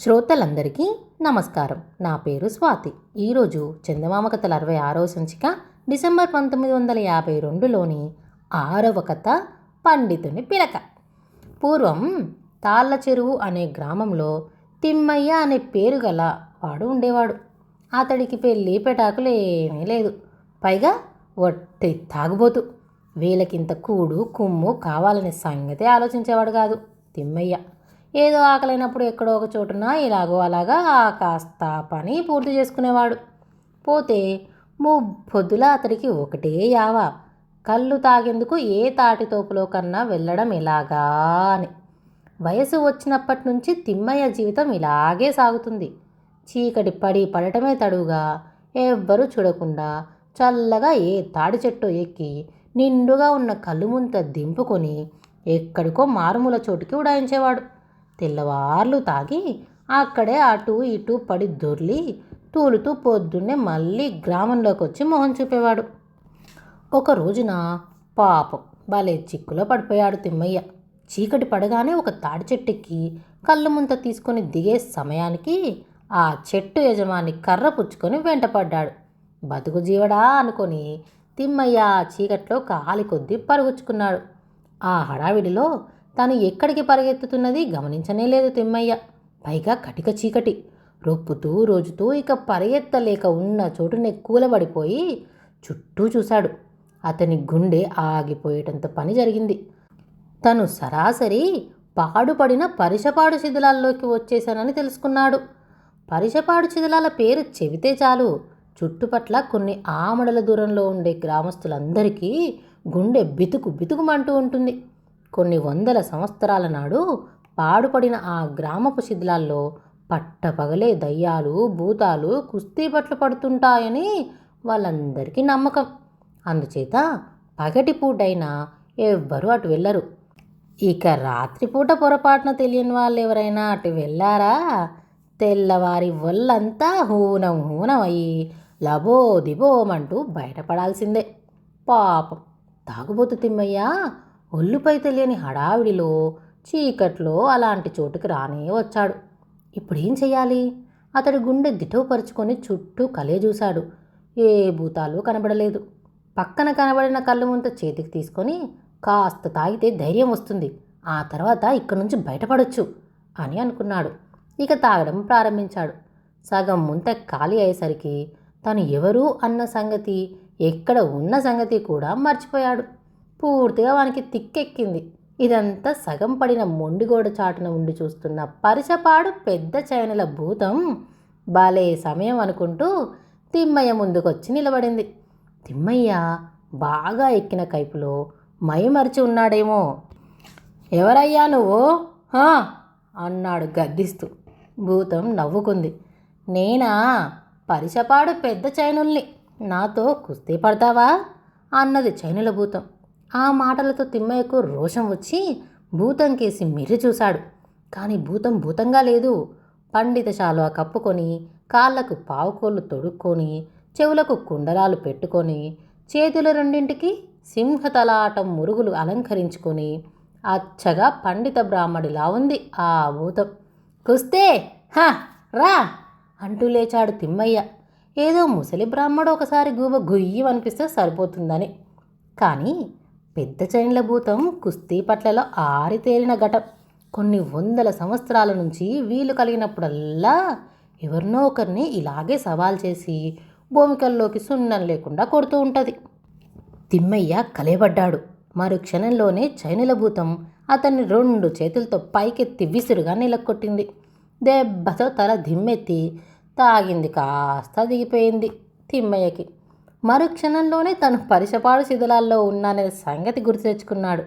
శ్రోతలందరికీ నమస్కారం. నా పేరు స్వాతి. ఈరోజు చందమామ కథల అరవై ఆరవ సంచిక డిసెంబర్ పంతొమ్మిది వందల యాభై రెండులోని ఆరవ కథ పండితుని పిలక. పూర్వం తాళ్ళ చెరువు అనే గ్రామంలో తిమ్మయ్య అనే పేరు గల వాడు ఉండేవాడు. అతడికి పెళ్ళి పెటాకులు ఏమీ లేదు. పైగా ఒట్టి తాగుబోతు. వీళ్ళకింత కూడు కుమ్ము కావాలనే సంగతి ఆలోచించేవాడు కాదు తిమ్మయ్య. ఏదో ఆకలైనప్పుడు ఎక్కడో ఒక చోటున ఇలాగో అలాగా ఆ కాస్త పని పూర్తి చేసుకునేవాడు. పోతే పొద్దుల అతడికి ఒకటే యావ. కళ్ళు తాగేందుకు ఏ తాటితోపులో కన్నా వెళ్ళడం ఇలాగా అని. వయసు వచ్చినప్పటి నుంచి తిమ్మయ్య జీవితం ఇలాగే సాగుతుంది. చీకటి పడి పడటమే తడుగా ఎవ్వరూ చూడకుండా చల్లగా ఏ తాడి చెట్టు ఎక్కి నిండుగా ఉన్న కళ్ళు ముంత దింపుకొని ఎక్కడికో మారుమూల చోటుకి ఉడాయించేవాడు. తెల్లవార్లు తాగి అక్కడే అటు ఇటు పడి దొర్లి తూలుతూ పొద్దున్నే మళ్ళీ గ్రామంలోకి వచ్చి మొహం చూపేవాడు. ఒక రోజున పాపం భలే చిక్కులో పడిపోయాడు తిమ్మయ్య. చీకటి పడగానే ఒక తాడి చెట్టుకి కళ్ళు ముంత తీసుకొని దిగే సమయానికి ఆ చెట్టు యజమాని కర్ర పుచ్చుకొని వెంటపడ్డాడు. బతుకు జీవడా అనుకొని తిమ్మయ్య చీకట్లో కాలి కొద్దీ పరుగుచ్చుకున్నాడు. ఆ హడావిడిలో తను ఎక్కడికి పరిగెత్తుతున్నది గమనించనే లేదు తిమ్మయ్య. పైగా కటిక చీకటి. రొప్పుతూ రోజుతూ ఇక పరిగెత్తలేక ఉన్న చోటునే కూలబడిపోయి చుట్టూ చూశాడు. అతని గుండె ఆగిపోయేటంత పని జరిగింది. తను సరాసరి పాడుపడిన పరిషపాడు శిథిలాల్లోకి వచ్చేశానని తెలుసుకున్నాడు. పరిషపాడు శిథిలాల పేరు చెబితే చాలు. చుట్టుపట్ల కొన్ని ఆమడల దూరంలో ఉండే గ్రామస్తులందరికీ గుండె బితుకు బితుకుమంటూ ఉంటుంది. కొన్ని వందల సంవత్సరాల నాడు పాడుపడిన ఆ గ్రామపు శిథిలాల్లో పట్టపగలే దయ్యాలు భూతాలు కుస్తీ పట్లు పడుతుంటాయని వాళ్ళందరికీ నమ్మకం. అందుచేత పగటిపూటైనా ఎవ్వరూ అటు వెళ్ళరు. ఇక రాత్రిపూట పొరపాటున తెలియని వాళ్ళు ఎవరైనా అటు వెళ్ళారా? తెల్లవారి వల్లంతా హూనం హూనం అయ్యి లబో దిబోమంటూ బయటపడాల్సిందే. పాపం తాగుబోతు తిమ్మయ్యా ఒళ్ళుపై తెలియని హడావిడిలో చీకట్లో అలాంటి చోటుకి రానే వచ్చాడు. ఇప్పుడేం చేయాలి అతడి గుండె దిటవుపరుచుకొని చుట్టూ కలే చూశాడు. ఏ భూతాలు కనబడలేదు. పక్కన కనబడిన కళ్ళు ముంత చేతికి తీసుకొని కాస్త తాగితే ధైర్యం వస్తుంది. ఆ తర్వాత ఇక్కడి నుంచి బయటపడొచ్చు అని అనుకున్నాడు. ఇక తాగడం ప్రారంభించాడు. సగం ముంత ఖాళీ అయ్యేసరికి తను ఎవరు అన్న సంగతి ఎక్కడ ఉన్న సంగతి కూడా మర్చిపోయాడు. పూర్తిగా వానికి తిక్కెక్కింది. ఇదంతా సగం పడిన మొండిగోడ చాటున ఉండి చూస్తున్న పరిసపాడు పెద్ద చైనల భూతం బాలే సమయం అనుకుంటూ తిమ్మయ్య ముందుకొచ్చి నిలబడింది. తిమ్మయ్య బాగా ఎక్కిన కైపులో మైమరిచి ఉన్నాడేమో. ఎవరయ్యా నువ్వు? అన్నాడు గద్దిస్తూ. భూతం నవ్వుకుంది. నేనా? పరిసపాడు పెద్ద చైనుల్ని. నాతో కుస్తీ పడతావా? అన్నది చైనుల భూతం. ఆ మాటలతో తిమ్మయ్యకు రోషం వచ్చి భూతం కేసి మిర్రి చూశాడు. కానీ భూతం భూతంగా లేదు. పండిత శాలువ కప్పుకొని కాళ్ళకు పావుకోళ్ళు తొడుక్కొని చెవులకు కుండలాలు పెట్టుకొని చేతుల రెండింటికి సింహతలాటం మురుగులు అలంకరించుకొని అచ్చగా పండిత బ్రాహ్మడిలా ఉంది ఆ భూతం. కుస్తే హా రా అంటూ లేచాడు తిమ్మయ్య. ఏదో ముసలి బ్రాహ్మడు ఒకసారి గూబ గుయ్యి అనిపిస్తే సరిపోతుందని. కానీ పెద్ద చైన్ల భూతం కుస్తీ పట్లలో ఆరితేరిన ఘటం. కొన్ని వందల సంవత్సరాల నుంచి వీలు కలిగినప్పుడల్లా ఎవరినో ఒకరిని ఇలాగే సవాల్ చేసి భూమికల్లోకి సున్నం లేకుండా కొడుతూ ఉంటుంది. తిమ్మయ్య కలేబడ్డాడు. మరు క్షణంలోనే చైనుల భూతం అతన్ని రెండు చేతులతో పైకెత్తి విసురుగా నిలక్కొట్టింది. దెబ్బతో తల దిమ్మెత్తి తాగింది కాస్త దిగిపోయింది తిమ్మయ్యకి. మరు క్షణంలోనే తను పరిసపాడు శిథిలాల్లో ఉన్నానే సంగతి గుర్తు తెచ్చుకున్నాడు.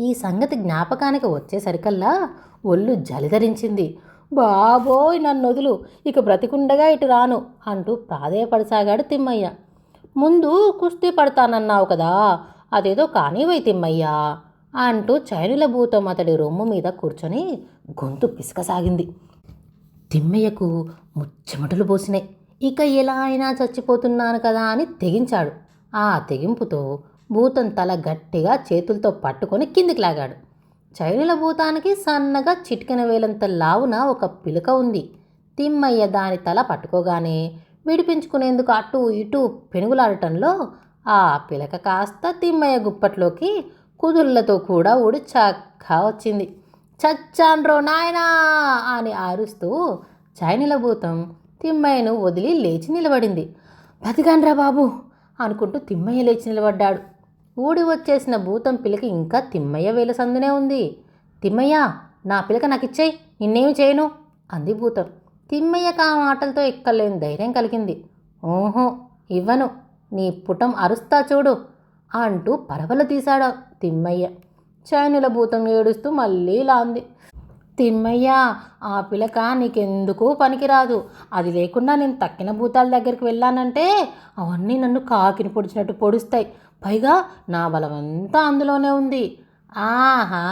ఈ సంగతి జ్ఞాపకానికి వచ్చేసరికల్లా ఒళ్ళు జలిధరించింది బాబోయ్ నన్ను వదులు ఇక బ్రతికుండగా ఇటు రాను అంటూ ప్రాధేయపడసాగాడు తిమ్మయ్య. ముందు కుస్తీ పడతానన్నావు కదా అదేదో కానివై తిమ్మయ్య అంటూ చైనుల భూతం అతడి రొమ్ము మీద కూర్చొని గొంతు పిసకసాగింది. తిమ్మయ్యకు ముచ్చెమటలు పోసినాయి. ఇక ఎలా అయినా చచ్చిపోతున్నాను కదా అని తెగించాడు. ఆ తెగింపుతో భూతం తల గట్టిగా చేతులతో పట్టుకొని కిందికి లాగాడు. చైనుల భూతానికి సన్నగా చిటికెన వేలంత లావున ఒక పిలుక ఉంది. తిమ్మయ్య దాని తల పట్టుకోగానే విడిపించుకునేందుకు అటు ఇటు పెనుగులాడటంలో ఆ పిలక కాస్త తిమ్మయ్య గుప్పట్లోకి కుదుళ్ళతో కూడా ఊడి చక్కా వచ్చింది. చచ్చాన్రో నాయనా అని అరుస్తూ చైనీల భూతం తిమ్మయ్యను వదిలి లేచి నిలబడింది. బతికాన్రా బాబు అనుకుంటూ తిమ్మయ్య లేచి నిలబడ్డాడు. ఊడి వచ్చేసిన భూతం పిలక ఇంకా తిమ్మయ్య వేల సందునే ఉంది. తిమ్మయ్య నా పిలక నాకిచ్చేయి నిన్నేమి చేయను అంది భూతం. తిమ్మయ్యకు ఆ మాటలతో ఎక్కలేని ధైర్యం కలిగింది. ఓహో ఇవ్వను నీ పుటం అరుస్తా చూడు అంటూ పరవలు తీశాడు తిమ్మయ్య. చైనుల భూతం ఏడుస్తూ మళ్ళీ లాంది. తిమ్మయ్య ఆ పిలక నీకెందుకు పనికిరాదు. అది లేకుండా నేను తక్కిన భూతాల దగ్గరికి వెళ్ళానంటే అవన్నీ నన్ను కాకిని పొడిచినట్టు పొడుస్తాయి. పైగా నా బలమంతా అందులోనే ఉంది. ఆహా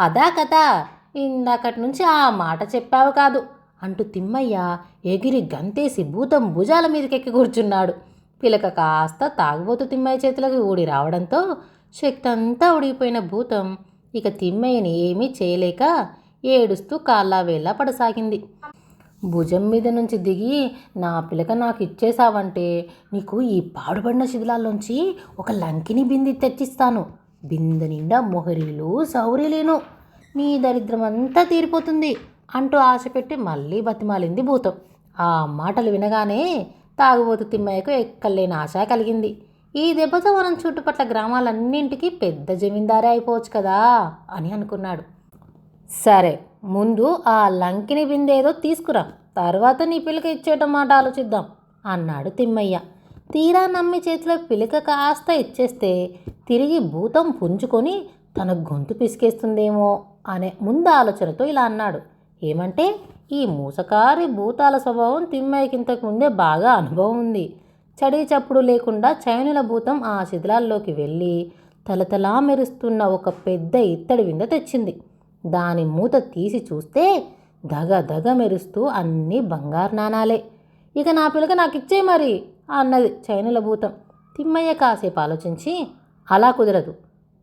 అదా కదా ఇందాకటి నుంచి ఆ మాట చెప్పావు కాదు. అంటూ తిమ్మయ్య ఎగిరి గంతేసి భూతం భుజాల మీదకెక్కి కూర్చున్నాడు. పిలక కాస్త తాగుబోతు తిమ్మయ్య చేతులకు ఊడి రావడంతో శక్తి అంతా ఉడిగిపోయిన భూతం ఇక తిమ్మయ్యని ఏమీ చేయలేక ఏడుస్తూ కాళ్ళ వేళ్ళ పడసాగింది. భుజం మీద నుంచి దిగి నా పిలక నాకు ఇచ్చేసావంటే నీకు ఈ పాడుపడిన శిథిలాల్లోంచి ఒక లంకిని బింది తెచ్చిస్తాను. బిందె నిండా మొహరీలు సౌరీలేను నీ దరిద్రం అంతా తీరిపోతుంది అంటూ ఆశ పెట్టి మళ్ళీ బతిమాలింది భూతం. ఆ మాటలు వినగానే తాగుబోతు తిమ్మయ్యకు ఎక్కలేని ఆశ కలిగింది. ఈ దెబ్బతో మనం చుట్టుపట్ల గ్రామాలన్నింటికి పెద్ద జమీందారే అయిపోవచ్చు కదా అని అనుకున్నాడు. సరే ముందు ఆ లంకిని బిందేదో తీసుకురా. తర్వాత నీ పిలక ఇచ్చేట మాట ఆలోచిద్దాం అన్నాడు తిమ్మయ్య. తీరా నమ్మి చేతిలో పిలక కాస్త ఇచ్చేస్తే తిరిగి భూతం పుంజుకొని తన గొంతు పిసికేస్తుందేమో అనే ముందు ఆలోచనతో ఇలా అన్నాడు. ఏమంటే ఈ మూసకారి భూతాల స్వభావం తిమ్మయ్యకి ఇంతకు ముందే బాగా అనుభవం ఉంది. చడి చప్పుడు లేకుండా చైనుల భూతం ఆ శిథిలాల్లోకి వెళ్ళి తలతలా మెరుస్తున్న ఒక పెద్ద ఇత్తడి వింద తెచ్చింది. దాని మూత తీసి చూస్తే దగ దగ మెరుస్తూ అన్నీ బంగారు నాణాలే. ఇక నా పిల్లక నాకు ఇచ్చే మరి అన్నది చైనుల భూతం. తిమ్మయ్య కాసేపు ఆలోచించి అలా కుదరదు.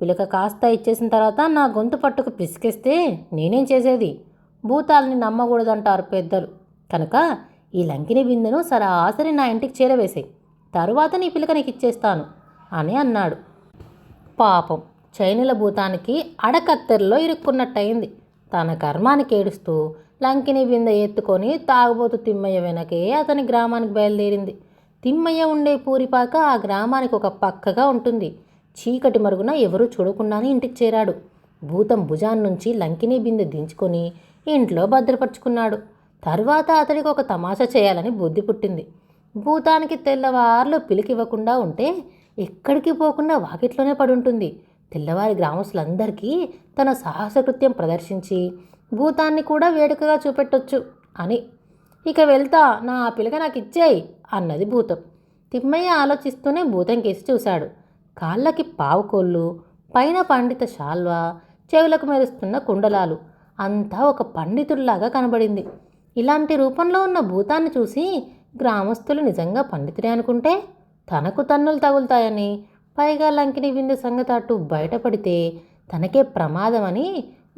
పిలక కాస్త ఇచ్చేసిన తర్వాత నా గొంతు పట్టుకు పిసికేస్తే నేనేం చేసేది? భూతాలని నమ్మకూడదంటారు పెద్దలు. కనుక ఈ లంకిని బిందెను సరాసరి నా ఇంటికి చేరవేసాయి. తరువాత నీ పిలక నీకు ఇచ్చేస్తాను అని అన్నాడు. పాపం. చైనుల భూతానికి అడకత్తెరలో ఇరుక్కున్నట్టయింది. తన కర్మానికి ఏడుస్తూ లంకిని బిందె ఎత్తుకొని తాగుబోతు తిమ్మయ్య వెనకే అతని గ్రామానికి బయలుదేరింది. తిమ్మయ్య ఉండే పూరిపాక ఆ గ్రామానికి ఒక పక్కగా ఉంటుంది. చీకటి మరుగున ఎవరూ చూడకుండానే ఇంటికి చేరాడు. భూతం భుజాన్ నుంచి లంకిని బిందె దించుకొని ఇంట్లో భద్రపరుచుకున్నాడు. తర్వాత అతడికి ఒక తమాషా చేయాలని బుద్ధి పుట్టింది. భూతానికి తెల్లవార్లు పిలికివ్వకుండా ఉంటే ఎక్కడికి పోకుండా వాకిట్లోనే పడుంటుంది. తెల్లవారి గ్రామస్తులందరికీ తన సాహసకృత్యం ప్రదర్శించి భూతాన్ని కూడా వేడుకగా చూపెట్టొచ్చు అని. ఇక వెళ్తా నా పిలక నాకు ఇచ్చేయి అన్నది భూతం. తిమ్మయ్య ఆలోచిస్తూనే భూతం కేసి చూశాడు. కాళ్ళకి పావుకోళ్ళు పైన పండిత శాల్వా చెవులకు మెరుస్తున్న కుండలాలు అంతా ఒక పండితుడిలాగా కనబడింది. ఇలాంటి రూపంలో ఉన్న భూతాన్ని చూసి గ్రామస్తులు నిజంగా పండితుడే అనుకుంటే తనకు తన్నులు తగులుతాయని పైగా లంకిని విందు సంగతి అటు బయటపడితే తనకే ప్రమాదమని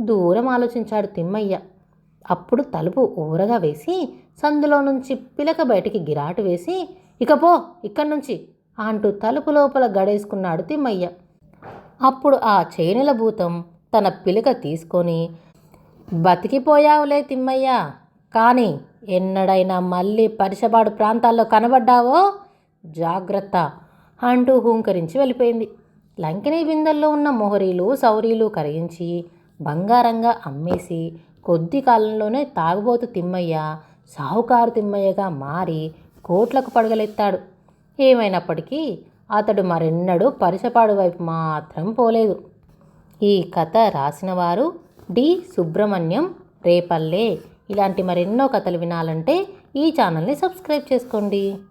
దూరం ఆలోచించాడు తిమ్మయ్య. అప్పుడు తలుపు ఊరగా వేసి సందులో నుంచి పిలక బయటికి గిరాటు వేసి ఇకపో ఇక్కడి నుంచి అంటూ తలుపు లోపల గడేసుకున్నాడు తిమ్మయ్య. అప్పుడు ఆ చేనుల భూతం తన పిలక తీసుకొని బతికిపోయావులే తిమ్మయ్య కానీ ఎన్నడైనా మళ్ళీ పరిసబాడు ప్రాంతాల్లో కనబడ్డావో? జాగ్రత్త అంటూ హూంకరించి వెళ్ళిపోయింది. లంకిని బిందెల్లో ఉన్న మొహరీలు సౌరీలు కరిగించి బంగారంగా అమ్మేసి కొద్ది కాలంలోనే తాగుబోతు తిమ్మయ్య సాహుకారు తిమ్మయ్యగా మారి కోట్లకు పడగలెత్తాడు. ఏమైనప్పటికీ అతడు మరెన్నడూ పరిసపాడు వైపు మాత్రం పోలేదు. ఈ కథ రాసినవారు డి. సుబ్రహ్మణ్యం. రేపల్లె. ఇలాంటి మరెన్నో కథలు వినాలంటే ఈ ఛానల్ని సబ్స్క్రైబ్ చేసుకోండి.